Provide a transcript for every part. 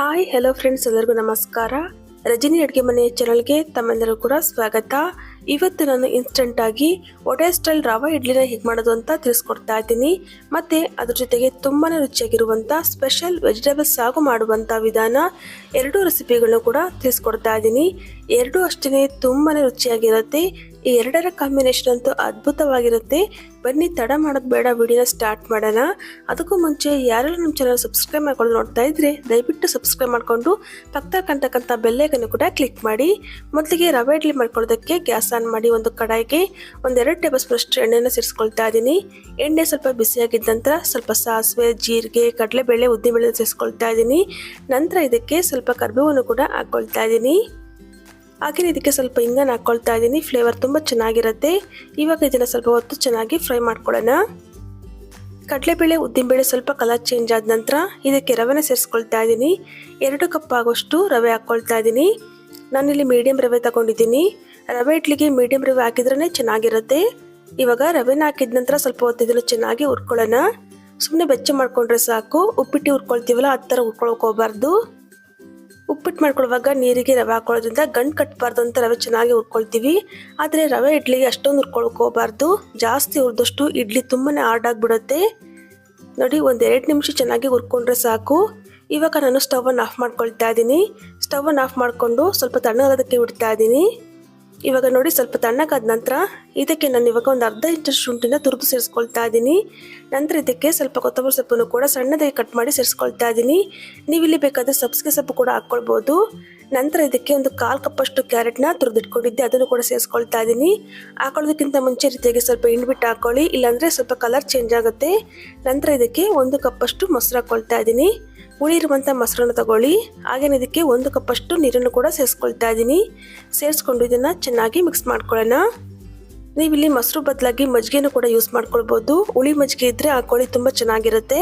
Hi hello friends ಎಲ್ಲರಿಗೂ ನಮಸ್ಕಾರ. ರಜನಿ ಅಡುಗೆ ಮನೆಯ ಚಾನಲ್ಗೆ ತಮ್ಮೆಲ್ಲರೂ ಕೂಡ ಸ್ವಾಗತ. ಇವತ್ತು ನಾನು ಇನ್ಸ್ಟೆಂಟ್ ಆಗಿ ಒಡೆ ಸ್ಟೈಲ್ ರವೆ ಇಡ್ಲಿನ ಹೇಗೆ ಮಾಡೋದು ಅಂತ ತಿಳಿಸ್ಕೊಡ್ತಾ ಇದ್ದೀನಿ. ಮತ್ತು ಅದ್ರ ಜೊತೆಗೆ ತುಂಬಾ ರುಚಿಯಾಗಿರುವಂಥ ಸ್ಪೆಷಲ್ ವೆಜಿಟೇಬಲ್ಸ್ ಸಾಗು ಮಾಡುವಂಥ ವಿಧಾನ ಎರಡೂ ರೆಸಿಪಿಗಳನ್ನು ಕೂಡ ತಿಳಿಸ್ಕೊಡ್ತಾ ಇದ್ದೀನಿ. ಎರಡೂ ಅಷ್ಟೇ ತುಂಬಾ ರುಚಿಯಾಗಿರುತ್ತೆ. ಈ ಎರಡರ ಕಾಂಬಿನೇಷನ್ ಅಂತೂ ಅದ್ಭುತವಾಗಿರುತ್ತೆ. ಬನ್ನಿ ತಡ ಮಾಡೋದು ಬೇಡ, ವಿಡಿಯೋನ ಸ್ಟಾರ್ಟ್ ಮಾಡೋಣ. ಅದಕ್ಕೂ ಮುಂಚೆ ಯಾರೆಲ್ಲ ನಮ್ಮ ಚಾನಲ್ ಸಬ್ಸ್ಕ್ರೈಬ್ ಮಾಡ್ಕೊಂಡು ನೋಡ್ತಾ ಇದ್ರೆ ದಯವಿಟ್ಟು ಸಬ್ಸ್ಕ್ರೈಬ್ ಮಾಡಿಕೊಂಡು ಪಕ್ಕದ ಕಾಣ್ತಕ್ಕಂಥ ಬೆಲ್ಲೈಕನ್ನು ಕೂಡ ಕ್ಲಿಕ್ ಮಾಡಿ. ಮೊದಲಿಗೆ ರವೆ ಇಡ್ಲಿ ಮಾಡ್ಕೊಳ್ಳೋದಕ್ಕೆ ಗ್ಯಾಸ್ ಆನ್ ಮಾಡಿ ಒಂದು ಕಡಾಯಿಗೆ ಒಂದೆರಡು ಟೇಬಲ್ ಸ್ಪೂನ್ ಅಷ್ಟು ಎಣ್ಣೆನ ಸೇರಿಸ್ಕೊಳ್ತಾ ಇದ್ದೀನಿ. ಎಣ್ಣೆ ಸ್ವಲ್ಪ ಬಿಸಿಯಾಗಿದ್ದ ನಂತರ ಸ್ವಲ್ಪ ಸಾಸಿವೆ, ಜೀರಿಗೆ, ಕಡಲೆಬೇಳೆ ಉದ್ದಿನಬೇಳೆ ಸೇರಿಸ್ಕೊಳ್ತಾ ಇದ್ದೀನಿ. ನಂತರ ಇದಕ್ಕೆ ಸ್ವಲ್ಪ ಕರ್ಬೇವನ್ನು ಕೂಡ ಹಾಕ್ಕೊಳ್ತಾ ಇದ್ದೀನಿ. ಹಾಗೆಯೇ ಇದಕ್ಕೆ ಸ್ವಲ್ಪ ಇಂಗನ್ನು ಹಾಕ್ಕೊಳ್ತಾ ಇದ್ದೀನಿ. ಫ್ಲೇವರ್ ತುಂಬ ಚೆನ್ನಾಗಿರುತ್ತೆ. ಇವಾಗ ಇದನ್ನು ಸ್ವಲ್ಪ ಹೊತ್ತು ಚೆನ್ನಾಗಿ ಫ್ರೈ ಮಾಡ್ಕೊಳ್ಳೋಣ. ಕಡಲೆಬೇಳೆ ಉದ್ದಿನಬೇಳೆ ಸ್ವಲ್ಪ ಕಲರ್ ಚೇಂಜ್ ಆದ ನಂತರ ಇದಕ್ಕೆ ರವೆನ ಸೇರಿಸ್ಕೊಳ್ತಾ ಇದ್ದೀನಿ. ಎರಡು ಕಪ್ ಆಗೋಷ್ಟು ರವೆ ಹಾಕ್ಕೊಳ್ತಾ ಇದ್ದೀನಿ. ನಾನಿಲ್ಲಿ ಮೀಡಿಯಂ ರವೆ ತಗೊಂಡಿದ್ದೀನಿ. ರವೆ ಇಡ್ಲಿಗೆ ಮೀಡಿಯಂ ರವೆ ಹಾಕಿದ್ರೇ ಚೆನ್ನಾಗಿರುತ್ತೆ. ಇವಾಗ ರವೆನ ಹಾಕಿದ ನಂತರ ಸ್ವಲ್ಪ ಹೊತ್ತು ಚೆನ್ನಾಗಿ ಹುರ್ಕೊಳ್ಳೋಣ. ಸುಮ್ಮನೆ ಬೆಚ್ಚ ಮಾಡ್ಕೊಂಡ್ರೆ ಸಾಕು. ಉಪ್ಪಿಟ್ಟು ಹುರ್ಕೊಳ್ತೀವಲ್ಲ, ಆ ಥರ ಹುರ್ಕೊಳಕ್ಕೆ ಉಪ್ಪಿಟ್ಟು ಮಾಡ್ಕೊಳ್ಳುವಾಗ ನೀರಿಗೆ ರವೆ ಹಾಕೊಳ್ಳೋದ್ರಿಂದ ಗಂಟು ಕಟ್ಟಬಾರ್ದು ಅಂತ ರವೆ ಚೆನ್ನಾಗಿ ಹುರ್ಕೊಳ್ತೀವಿ. ಆದರೆ ರವೆ ಇಡ್ಲಿಗೆ ಅಷ್ಟೊಂದು ಹುರ್ಕೊಳಕ್ಕೆ ಜಾಸ್ತಿ ಹುರಿದಷ್ಟು ಇಡ್ಲಿ ತುಂಬಾ ಹಾರ್ಡ್ ಆಗಿಬಿಡುತ್ತೆ. ನೋಡಿ, ಒಂದು ಎರಡು ನಿಮಿಷ ಚೆನ್ನಾಗಿ ಹುರ್ಕೊಂಡ್ರೆ ಸಾಕು. ಇವಾಗ ನಾನು ಸ್ಟವನ್ನು ಆಫ್ ಮಾಡ್ಕೊಳ್ತಾ ಇದ್ದೀನಿ. ಸ್ಟವನ್ನು ಆಫ್ ಮಾಡಿಕೊಂಡು ಸ್ವಲ್ಪ ತಣ್ಣಗಾಗೋದಕ್ಕೆ ಬಿಡ್ತಾ ಇದ್ದೀನಿ. ಇವಾಗ ನೋಡಿ ಸ್ವಲ್ಪ ತಣ್ಣಗಾದ ನಂತರ ಇದಕ್ಕೆ ನಾನು ಇವಾಗ ಒಂದು ಅರ್ಧ ಇಂಚು ಶುಂಠಿನ ತುರಿದು ಸೇರಿಸ್ಕೊಳ್ತಾ ಇದ್ದೀನಿ. ನಂತರ ಇದಕ್ಕೆ ಸ್ವಲ್ಪ ಕೊತ್ತಂಬರಿ ಸೊಪ್ಪನ್ನು ಕೂಡ ಸಣ್ಣದಾಗಿ ಕಟ್ ಮಾಡಿ ಸೇರಿಸ್ಕೊಳ್ತಾ ಇದ್ದೀನಿ. ನೀವು ಇಲ್ಲಿ ಬೇಕಾದರೆ ಸಬ್ಸಿಗೆ ಸೊಪ್ಪು ಕೂಡ ಹಾಕ್ಕೊಳ್ಬೋದು. ನಂತರ ಇದಕ್ಕೆ ಒಂದು ಕಾಲು ಕಪ್ಪಷ್ಟು ಕ್ಯಾರೆಟ್ನ ತುರಿದಿಟ್ಕೊಂಡಿದ್ದೆ, ಅದನ್ನು ಕೂಡ ಸೇರಿಸ್ಕೊಳ್ತಾ ಇದ್ದೀನಿ. ಹಾಕೊಳ್ಳೋದಕ್ಕಿಂತ ಮುಂಚೆ ರೀತಿಯಾಗಿ ಸ್ವಲ್ಪ ಹಿಂಡ್ಬಿಟ್ಟು ಹಾಕ್ಕೊಳ್ಳಿ ಇಲ್ಲಾಂದರೆ ಸ್ವಲ್ಪ ಕಲರ್ ಚೇಂಜ್ ಆಗುತ್ತೆ. ನಂತರ ಇದಕ್ಕೆ ಒಂದು ಕಪ್ಪಷ್ಟು ಮೊಸರು ಹಾಕ್ಕೊಳ್ತಾ ಇದ್ದೀನಿ. ಉಳಿರುವಂಥ ಮೊಸರನ್ನು ತಗೊಳ್ಳಿ. ಹಾಗೇನೆ ಇದಕ್ಕೆ ಒಂದು ಕಪ್ಪಷ್ಟು ನೀರನ್ನು ಕೂಡ ಸೇರಿಸ್ಕೊಳ್ತಾ ಇದ್ದೀನಿ ಸೇರಿಸ್ಕೊಂಡು ಇದನ್ನು ಚೆನ್ನಾಗಿ ಮಿಕ್ಸ್ ಮಾಡ್ಕೊಳ್ಳೋಣ. ನೀವಿಲ್ಲಿ ಮೊಸರು ಬದಲಾಗಿ ಮಜ್ಜಿಗೆನೂ ಕೂಡ ಯೂಸ್ ಮಾಡ್ಕೊಳ್ಬೋದು. ಹುಳಿ ಮಜ್ಜಿಗೆ ಇದ್ದರೆ ಹಾಕೊಳ್ಳಿ ತುಂಬ ಚೆನ್ನಾಗಿರುತ್ತೆ.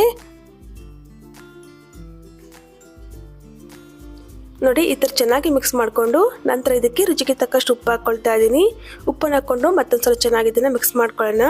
ನೋಡಿ, ಈ ಥರ ಚೆನ್ನಾಗಿ ಮಿಕ್ಸ್ ಮಾಡಿಕೊಂಡು ನಂತರ ಇದಕ್ಕೆ ರುಚಿಗೆ ತಕ್ಕಷ್ಟು ಉಪ್ಪು ಹಾಕ್ಕೊಳ್ತಾ ಇದ್ದೀನಿ ಉಪ್ಪನ್ನು ಹಾಕ್ಕೊಂಡು ಮತ್ತೊಂದು ಸ್ವಲ್ಪ ಚೆನ್ನಾಗಿ ಇದನ್ನು ಮಿಕ್ಸ್ ಮಾಡ್ಕೊಳ್ಳೋಣ.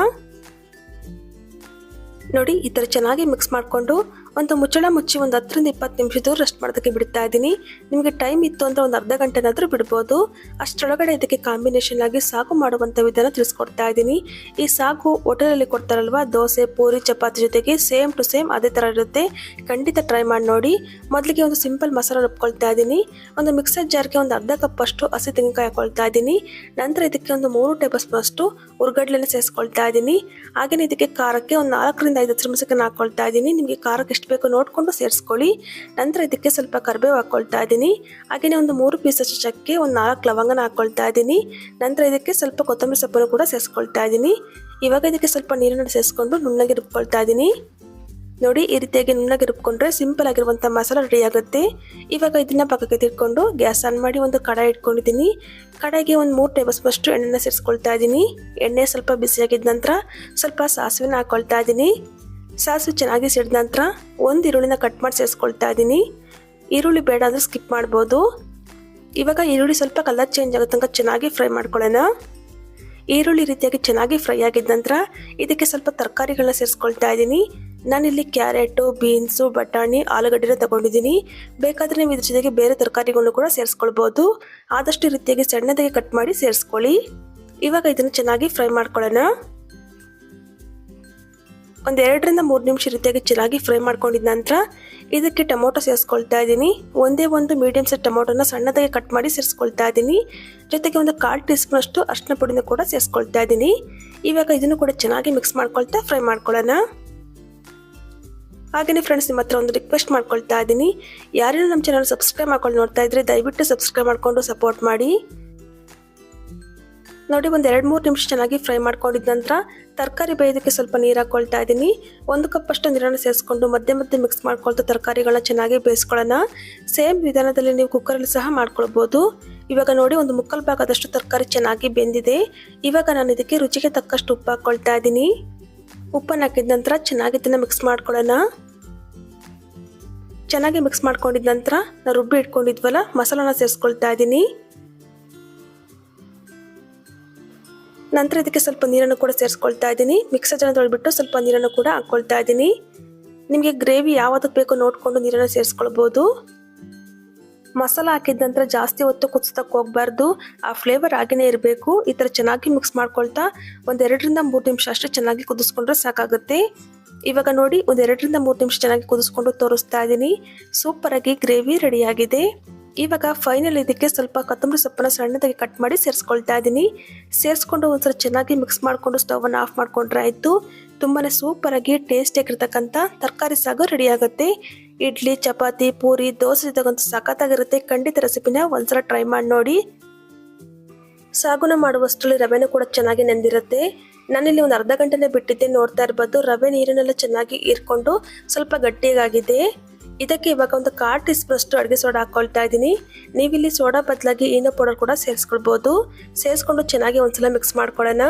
ನೋಡಿ, ಈ ಥರ ಚೆನ್ನಾಗಿ ಮಿಕ್ಸ್ ಮಾಡಿಕೊಂಡು ಒಂದು ಮುಚ್ಚಳ ಮುಚ್ಚಿ ಒಂದು ಹತ್ತರಿಂದ ಇಪ್ಪತ್ತು ನಿಮಿಷದ ರೆಸ್ಟ್ ಮಾಡೋದಕ್ಕೆ ಬಿಡ್ತಾ ಇದ್ದೀನಿ. ನಿಮಗೆ ಟೈಮ್ ಇತ್ತು ಅಂದರೆ ಒಂದು ಅರ್ಧ ಗಂಟೆನಾದರೂ ಬಿಡ್ಬೋದು. ಅಷ್ಟರೊಳಗಡೆ ಇದಕ್ಕೆ ಕಾಂಬಿನೇಷನ್ ಆಗಿ ಸಾಗು ಮಾಡುವಂಥ ವಿಧಾನ ತಿಳಿಸ್ಕೊಡ್ತಾ ಇದ್ದೀನಿ. ಈ ಸಾಗು ಹೋಟೆಲಲ್ಲಿ ಕೊಡ್ತಾರಲ್ವ, ದೋಸೆ, ಪೂರಿ, ಚಪಾತಿ ಜೊತೆಗೆ ಸೇಮ್ ಟು ಸೇಮ್ ಅದೇ ಥರ ಇರುತ್ತೆ. ಖಂಡಿತ ಟ್ರೈ ಮಾಡಿ ನೋಡಿ. ಮೊದಲಿಗೆ ಒಂದು ಸಿಂಪಲ್ ಮಸಾಲ ರುಬ್ಕೊಳ್ತಾ ಇದ್ದೀನಿ. ಒಂದು ಮಿಕ್ಸರ್ ಜಾರ್ಗೆ ಒಂದು ಅರ್ಧ ಕಪ್ ಅಷ್ಟು ಹಸಿ ತೆಂಗಿನಕಾಯಿ ಹಾಕೊಳ್ತಾ ಇದ್ದೀನಿ. ನಂತರ ಇದಕ್ಕೆ ಒಂದು ಮೂರು ಟೇಬಲ್ ಸ್ಪೂನ್ ಅಷ್ಟು ಉರ್ಗಡ್ಲೆನ ಸೇರಿಸ್ಕೊಳ್ತಾ ಇದ್ದೀನಿ. ಹಾಗೆಯೇ ಇದಕ್ಕೆ ಖಾರಕ್ಕೆ ಒಂದು ನಾಲ್ಕರಿಂದ ಐದು ಚಮಚಕ್ಕೆ ಹಾಕ್ಕೊಳ್ತಾ ಇದ್ದೀನಿ. ನಿಮಗೆ ಖಾರಕ್ಕೆ ಬೇಕು ನೋಡಿಕೊಂಡು ಸೇರಿಸ್ಕೊಳ್ಳಿ. ನಂತರ ಇದಕ್ಕೆ ಸ್ವಲ್ಪ ಕರಿಬೇವು ಹಾಕ್ಕೊಳ್ತಾ ಇದ್ದೀನಿ. ಹಾಗೆಯೇ ಒಂದು ಮೂರು ಪೀಸಷ್ಟು ಚಕ್ಕೆ, ಒಂದು ನಾಲ್ಕು ಲವಂಗನ ಹಾಕ್ಕೊಳ್ತಾ ಇದ್ದೀನಿ. ನಂತರ ಇದಕ್ಕೆ ಸ್ವಲ್ಪ ಕೊತ್ತಂಬರಿ ಸೊಪ್ಪನ್ನು ಕೂಡ ಸೇರಿಸ್ಕೊಳ್ತಾ ಇದ್ದೀನಿ. ಇವಾಗ ಇದಕ್ಕೆ ಸ್ವಲ್ಪ ನೀರನ್ನು ಸೇರಿಸ್ಕೊಂಡು ನುಣ್ಣಗೆ ರುಬ್ಕೊಳ್ತಾ ಇದ್ದೀನಿ. ನೋಡಿ, ಈ ರೀತಿಯಾಗಿ ನುಣ್ಣಗೆ ರುಬ್ಕೊಂಡ್ರೆ ಸಿಂಪಲ್ ಆಗಿರುವಂಥ ಮಸಾಲ ರೆಡಿ ಆಗುತ್ತೆ. ಇವಾಗ ಇದನ್ನ ಪಕ್ಕಕ್ಕೆ ತಿಳ್ಕೊಂಡು ಗ್ಯಾಸ್ ಆನ್ ಮಾಡಿ ಒಂದು ಕಡಾಯಿ ಇಟ್ಕೊಂಡಿದ್ದೀನಿ. ಕಡಾಯಿಗೆ ಒಂದು ಮೂರು ಟೇಬಲ್ ಸ್ಪೂನಷ್ಟು ಎಣ್ಣೆನ ಸೇರಿಸ್ಕೊಳ್ತಾ ಇದ್ದೀನಿ. ಎಣ್ಣೆ ಸ್ವಲ್ಪ ಬಿಸಿಯಾಗಿದ್ದ ನಂತರ ಸ್ವಲ್ಪ ಸಾಸಿವೆನ ಹಾಕ್ಕೊಳ್ತಾ ಇದ್ದೀನಿ. ಸಾಸಿವೆ ಚೆನ್ನಾಗಿ ಸಿಡಿದ ನಂತರ ಒಂದು ಈರುಳ್ಳಿನ ಕಟ್ ಮಾಡಿ ಸೇರಿಸ್ಕೊಳ್ತಾ ಇದ್ದೀನಿ ಈರುಳ್ಳಿ ಬೇಡ ಅಂದರೆ ಸ್ಕಿಪ್ ಮಾಡ್ಬೋದು. ಇವಾಗ ಈರುಳ್ಳಿ ಸ್ವಲ್ಪ ಕಲರ್ ಚೇಂಜ್ ಆಗೋ ತನಕ ಚೆನ್ನಾಗಿ ಫ್ರೈ ಮಾಡ್ಕೊಳ್ಳೋಣ. ಈರುಳ್ಳಿ ರೀತಿಯಾಗಿ ಚೆನ್ನಾಗಿ ಫ್ರೈ ಆಗಿದ ನಂತರ ಇದಕ್ಕೆ ಸ್ವಲ್ಪ ತರಕಾರಿಗಳನ್ನ ಸೇರಿಸ್ಕೊಳ್ತಾ ಇದ್ದೀನಿ ನಾನಿಲ್ಲಿ ಕ್ಯಾರೆಟು, ಬೀನ್ಸು, ಬಟಾಣಿ ಆಲೂಗಡ್ಡೆನ ತಗೊಂಡಿದ್ದೀನಿ ಬೇಕಾದರೆ ನೀವು ಇದ್ರ ಜೊತೆಗೆ ಬೇರೆ ತರಕಾರಿಗಳನ್ನು ಕೂಡ ಸೇರಿಸ್ಕೊಳ್ಬೋದು ಆದಷ್ಟು ರೀತಿಯಾಗಿ ಸಣ್ಣದಾಗಿ ಕಟ್ ಮಾಡಿ ಸೇರಿಸ್ಕೊಳ್ಳಿ ಇವಾಗ ಇದನ್ನು ಚೆನ್ನಾಗಿ ಫ್ರೈ ಮಾಡ್ಕೊಳ್ಳೋಣ. ಒಂದು ಎರಡರಿಂದ ಮೂರು ನಿಮಿಷ ರೀತಿಯಾಗಿ ಚೆನ್ನಾಗಿ ಫ್ರೈ ಮಾಡ್ಕೊಂಡಿದ ನಂತರ ಇದಕ್ಕೆ ಟೊಮೊಟೊ ಸೇರಿಸ್ಕೊಳ್ತಾ ಇದ್ದೀನಿ. ಒಂದೇ ಒಂದು ಮೀಡಿಯಮ್ ಸೈಜ್ ಟೊಮೊಟೊನ ಸಣ್ಣದಾಗಿ ಕಟ್ ಮಾಡಿ ಸೇರಿಸ್ಕೊಳ್ತಾ ಇದ್ದೀನಿ. ಜೊತೆಗೆ ಒಂದು ಕಾಲು ಟೀ ಸ್ಪೂನ್ ಅಷ್ಟು ಅರ್ಶಿನ ಪುಡಿನ ಕೂಡ ಸೇರಿಸ್ಕೊಳ್ತಾ ಇದ್ದೀನಿ. ಇವಾಗ ಇದನ್ನು ಕೂಡ ಚೆನ್ನಾಗಿ ಮಿಕ್ಸ್ ಮಾಡ್ಕೊಳ್ತಾ ಫ್ರೈ ಮಾಡ್ಕೊಳ್ಳೋಣ. ಹಾಗೆಯೇ ಫ್ರೆಂಡ್ಸ್ ನಿಮ್ಮ ಹತ್ರ ಒಂದು ರಿಕ್ವೆಸ್ಟ್ ಮಾಡ್ಕೊಳ್ತಾ ಇದ್ದೀನಿ. ಯಾರೇನೂ ನಮ್ಮ ಚಾನಲ್ ಸಬ್ಸ್ಕ್ರೈಬ್ ಮಾಡ್ಕೊಂಡು ನೋಡ್ತಾ ಇದ್ರೆ ದಯವಿಟ್ಟು ಸಬ್ಸ್ಕ್ರೈಬ್ ಮಾಡಿಕೊಂಡು ಸಪೋರ್ಟ್ ಮಾಡಿ. ನೋಡಿ, ಒಂದು ಎರಡು ಮೂರು ನಿಮಿಷ ಚೆನ್ನಾಗಿ ಫ್ರೈ ಮಾಡ್ಕೊಂಡಿದ ನಂತರ ತರಕಾರಿ ಬೇಯೋದಕ್ಕೆ ಸ್ವಲ್ಪ ನೀರು ಹಾಕ್ಕೊಳ್ತಾ ಇದ್ದೀನಿ. ಒಂದು ಕಪ್ಪಷ್ಟು ನೀರನ್ನು ಸೇರಿಸ್ಕೊಂಡು ಮಧ್ಯೆ ಮಧ್ಯೆ ಮಿಕ್ಸ್ ಮಾಡ್ಕೊಳ್ತಾ ತರಕಾರಿಗಳನ್ನ ಚೆನ್ನಾಗಿ ಬೇಯಿಸ್ಕೊಳ್ಳೋಣ. ಸೇಮ್ ವಿಧಾನದಲ್ಲಿ ನೀವು ಕುಕ್ಕರಲ್ಲಿ ಸಹ ಮಾಡ್ಕೊಳ್ಬೋದು. ಇವಾಗ ನೋಡಿ, ಒಂದು ಮುಕ್ಕಲ್ ಭಾಗದಷ್ಟು ತರಕಾರಿ ಚೆನ್ನಾಗಿ ಬೆಂದಿದೆ. ಇವಾಗ ನಾನು ಇದಕ್ಕೆ ರುಚಿಗೆ ತಕ್ಕಷ್ಟು ಉಪ್ಪು ಹಾಕ್ಕೊಳ್ತಾ ಇದ್ದೀನಿ. ಉಪ್ಪನ್ನು ಹಾಕಿದ ನಂತರ ಚೆನ್ನಾಗಿ ಇದನ್ನು ಮಿಕ್ಸ್ ಮಾಡ್ಕೊಳ್ಳೋಣ. ಚೆನ್ನಾಗಿ ಮಿಕ್ಸ್ ಮಾಡ್ಕೊಂಡಿದ ನಂತರ ನಾನು ರುಬ್ಬಿ ಇಟ್ಕೊಂಡಿದ್ವಲ್ಲ, ಮಸಾಲಾನ ಸೇರಿಸ್ಕೊಳ್ತಾ ಇದ್ದೀನಿ. ನಂತರ ಇದಕ್ಕೆ ಸ್ವಲ್ಪ ನೀರನ್ನು ಕೂಡ ಸೇರಿಸ್ಕೊಳ್ತಾ ಇದ್ದೀನಿ. ಮಿಕ್ಸರ್ ಜನ ತೊಳೆಬಿಟ್ಟು ಸ್ವಲ್ಪ ನೀರನ್ನು ಕೂಡ ಹಾಕ್ಕೊಳ್ತಾ ಇದ್ದೀನಿ. ನಿಮಗೆ ಗ್ರೇವಿ ಯಾವುದು ಬೇಕೋ ನೋಡಿಕೊಂಡು ನೀರನ್ನು ಸೇರಿಸ್ಕೊಳ್ಬೋದು. ಮಸಾಲ ಹಾಕಿದ ನಂತರ ಜಾಸ್ತಿ ಹೊತ್ತು ಕುದಿಸೋದಕ್ಕೆ ಹೋಗಬಾರ್ದು. ಆ ಫ್ಲೇವರ್ ಆಗಿನೇ ಇರಬೇಕು. ಈ ಥರ ಚೆನ್ನಾಗಿ ಮಿಕ್ಸ್ ಮಾಡ್ಕೊಳ್ತಾ ಒಂದೆರಡರಿಂದ ಮೂರು ನಿಮಿಷ ಅಷ್ಟು ಚೆನ್ನಾಗಿ ಕುದಿಸ್ಕೊಂಡ್ರೆ ಸಾಕಾಗುತ್ತೆ. ಇವಾಗ ನೋಡಿ ಒಂದೆರಡರಿಂದ ಮೂರು ನಿಮಿಷ ಚೆನ್ನಾಗಿ ಕುದಿಸ್ಕೊಂಡು ತೋರಿಸ್ತಾ ಇದ್ದೀನಿ. ಸೂಪರಾಗಿ ಗ್ರೇವಿ ರೆಡಿಯಾಗಿದೆ ಇವಾಗ ಫೈನಲ್ ಇದಕ್ಕೆ ಸ್ವಲ್ಪ ಕೊತ್ತಂಬರಿ ಸೊಪ್ಪನ್ನ ಸಣ್ಣದಾಗಿ ಕಟ್ ಮಾಡಿ ಸೇರಿಸ್ಕೊಳ್ತಾ ಇದ್ದೀನಿ. ಸೇರಿಸ್ಕೊಂಡು ಒಂದ್ಸಲ ಚೆನ್ನಾಗಿ ಮಿಕ್ಸ್ ಮಾಡಿಕೊಂಡು ಸ್ಟವನ್ನು ಆಫ್ ಮಾಡಿಕೊಂಡ್ರೆ ಆಯಿತು. ತುಂಬಾ ಸೂಪರಾಗಿ ಟೇಸ್ಟ್ ಆಗಿರ್ತಕ್ಕಂಥ ತರಕಾರಿ ಸಾಗು ರೆಡಿ ಆಗುತ್ತೆ. ಇಡ್ಲಿ, ಚಪಾತಿ, ಪೂರಿ, ದೋಸೆ ಜೊತೆಗಂತೂ ಸಖತ್ತಾಗಿರುತ್ತೆ ಖಂಡಿತ ರೆಸಿಪಿನ ಒಂದ್ಸಲ ಟ್ರೈ ಮಾಡಿ ನೋಡಿ. ಸಾಗುನ ಮಾಡುವಷ್ಟರಲ್ಲಿ ರವೆನೂ ಕೂಡ ಚೆನ್ನಾಗಿ ನೆಂದಿರುತ್ತೆ. ನಾನಿಲ್ಲಿ ಒಂದು ಅರ್ಧ ಗಂಟೆನೇ ಬಿಟ್ಟಿದ್ದೆ ನೋಡ್ತಾ ಇರ್ಬೋದು. ರವೆ ನೀರನ್ನೆಲ್ಲ ಚೆನ್ನಾಗಿ ಹೀರ್ಕೊಂಡು ಸ್ವಲ್ಪ ಗಟ್ಟಿಯಾಗಿದೆ. ಇದಕ್ಕೆ ಇವಾಗ ಒಂದು ಕಾಲು ಟೀ ಸ್ಪೂನಷ್ಟು ಅಡುಗೆ ಸೋಡಾ ಹಾಕ್ಕೊಳ್ತಾ ಇದ್ದೀನಿ. ನೀವಿಲ್ಲಿ ಸೋಡಾ ಬದಲಾಗಿ ಏನೋ ಪೌಡರ್ ಕೂಡ ಸೇರಿಸ್ಕೊಳ್ಬೋದು. ಸೇರಿಸ್ಕೊಂಡು ಚೆನ್ನಾಗಿ ಒಂದ್ಸಲ ಮಿಕ್ಸ್ ಮಾಡ್ಕೊಳ್ಳೋಣ.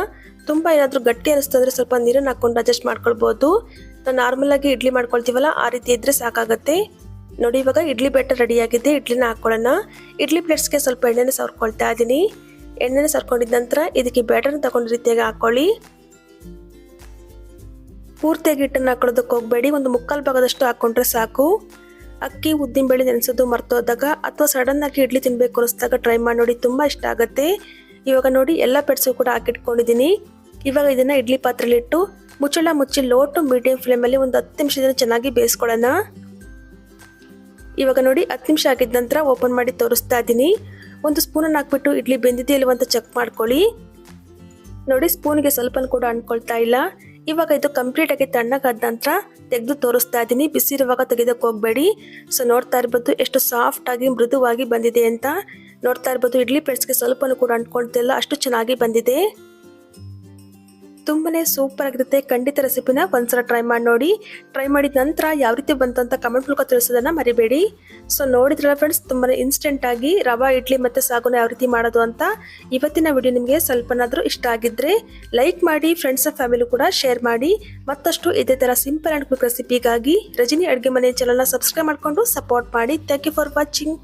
ತುಂಬ ಏನಾದರೂ ಗಟ್ಟಿ ಅನಿಸ್ತಂದ್ರೆ ಸ್ವಲ್ಪ ನೀರನ್ನು ಹಾಕ್ಕೊಂಡು ಅಡ್ಜಸ್ಟ್ ಮಾಡ್ಕೊಳ್ಬೋದು. ನಾವು ನಾರ್ಮಲಾಗಿ ಇಡ್ಲಿ ಮಾಡ್ಕೊಳ್ತೀವಲ್ಲ, ಆ ರೀತಿ ಇದ್ದರೆ ಸಾಕಾಗುತ್ತೆ. ನೋಡಿ, ಇವಾಗ ಇಡ್ಲಿ ಬೆಟ್ಟ ರೆಡಿಯಾಗಿದೆ. ಇಡ್ಲಿನ ಹಾಕ್ಕೊಳ್ಳೋಣ. ಇಡ್ಲಿ ಪ್ಲೇಟ್ಸ್ಗೆ ಸ್ವಲ್ಪ ಎಣ್ಣೆನ ಸವರ್ಕೊಳ್ತಾ ಇದ್ದೀನಿ. ಎಣ್ಣೆನ ಸರ್ಕೊಂಡಿದ ನಂತರ ಇದಕ್ಕೆ ಬ್ಯಾಟರ್ನ ತಗೊಂಡು ರೀತಿಯಾಗಿ ಹಾಕೊಳ್ಳಿ. ಪೂರ್ತಿಯಾಗಿ ಹಿಟ್ಟನ್ನು ಹಾಕೊಳ್ಳೋದಕ್ಕೆ ಹೋಗಬೇಡಿ. ಒಂದು ಮುಕ್ಕಾಲು ಭಾಗದಷ್ಟು ಹಾಕ್ಕೊಂಡ್ರೆ ಸಾಕು. ಅಕ್ಕಿ, ಉದ್ದಿನ ಬೇಳೆ ನೆನೆಸೋದು ಮರ್ತೋದಾಗ ಅಥವಾ ಸಡನ್ ಆಗಿ ಇಡ್ಲಿ ತಿನ್ನಬೇಕು ಅನಿಸಿದಾಗ ಟ್ರೈ ಮಾಡಿ ನೋಡಿ, ತುಂಬ ಇಷ್ಟ ಆಗುತ್ತೆ. ಇವಾಗ ನೋಡಿ, ಎಲ್ಲ ಪೆಟ್ಸು ಕೂಡ ಹಾಕಿಟ್ಕೊಂಡಿದ್ದೀನಿ. ಇವಾಗ ಇದನ್ನು ಇಡ್ಲಿ ಪಾತ್ರೆಲಿಟ್ಟು ಮುಚ್ಚಳ ಮುಚ್ಚಿ ಲೋ ಟು ಮೀಡಿಯಂ ಫ್ಲೇಮಲ್ಲಿ ಒಂದು ಹತ್ತು ನಿಮಿಷದಿಂದ ಚೆನ್ನಾಗಿ ಬೇಯಿಸ್ಕೊಳ್ಳೋಣ. ಇವಾಗ ನೋಡಿ, ಹತ್ತು ನಿಮಿಷ ಆಗಿದ ನಂತರ ಓಪನ್ ಮಾಡಿ ತೋರಿಸ್ತಾ ಇದ್ದೀನಿ. ಒಂದು ಸ್ಪೂನನ್ನು ಹಾಕ್ಬಿಟ್ಟು ಇಡ್ಲಿ ಬೆಂದಿದೆಯಲ್ವ ಅಂತ ಚೆಕ್ ಮಾಡ್ಕೊಳ್ಳಿ. ನೋಡಿ ಸ್ಪೂನ್ಗೆ ಸ್ವಲ್ಪ ಕೂಡ ಅಂಟ್ಕೊಳ್ತಾ ಇಲ್ಲ. ಇವಾಗ ಇದು ಕಂಪ್ಲೀಟ್ ಆಗಿ ತಣ್ಣಗಾದ ನಂತರ ತೆಗೆದು ತೋರಿಸ್ತಾ ಇದ್ದೀನಿ ಬಿಸಿ ಇರುವಾಗ ತೆಗೆದಕ್ಕೆ ಹೋಗಬೇಡಿ. ಸೊ ನೋಡ್ತಾ ಇರ್ಬೋದು ಎಷ್ಟು ಸಾಫ್ಟ್ ಆಗಿ, ಮೃದುವಾಗಿ ಬಂದಿದೆ ಅಂತ. ನೋಡ್ತಾ ಇರ್ಬೋದು, ಇಡ್ಲಿ ಪ್ಲೇಟ್ಸ್ಗೆ ಸ್ವಲ್ಪನೂ ಕೂಡ ಅಂಟ್ಕೊಳ್ತಿಲ್ಲ. ಅಷ್ಟು ಚೆನ್ನಾಗಿ ಬಂದಿದೆ. ತುಂಬಾನೇ ಸೂಪರ್ ಆಗಿರುತ್ತೆ. ಖಂಡಿತ ರೆಸಿಪಿನ ಒಂದ್ಸಲ ಟ್ರೈ ಮಾಡಿ ನೋಡಿ. ಟ್ರೈ ಮಾಡಿದ ನಂತರ ಯಾವ ರೀತಿ ಬಂತು ಅಂತ ಕಮೆಂಟ್ ಮೂಲಕ ತಿಳಿಸೋದನ್ನ ಮರಿಬೇಡಿ. ಸೊ ನೋಡಿದ್ರಲ್ಲ ಫ್ರೆಂಡ್ಸ್ ತುಂಬಾ ಇನ್ಸ್ಟೆಂಟ್ ಆಗಿ ರವಾ, ಇಡ್ಲಿ ಮತ್ತೆ ಸಾಗುನ ಯಾವ ರೀತಿ ಮಾಡೋದು ಅಂತ ಇವತ್ತಿನ ವಿಡಿಯೋ ನಿಮಗೆ ಸ್ವಲ್ಪನಾದರೂ ಇಷ್ಟ ಆಗಿದ್ರೆ ಲೈಕ್ ಮಾಡಿ ಫ್ರೆಂಡ್ಸ್ ಫ್ಯಾಮಿಲಿ ಕೂಡ ಶೇರ್ ಮಾಡಿ. ಮತ್ತಷ್ಟು ಇದೇ ಥರ ಸಿಂಪಲ್ ಆ್ಯಂಡ್ ಕ್ವಿಕ್ ರೆಸಿಪಿಗಾಗಿ ರಜನಿ ಅಡುಗೆ ಮನೆ ಚಾನಲ್ನ ಸಬ್ಸ್ಕ್ರೈಬ್ ಮಾಡಿಕೊಂಡು ಸಪೋರ್ಟ್ ಮಾಡಿ. Thank you for watching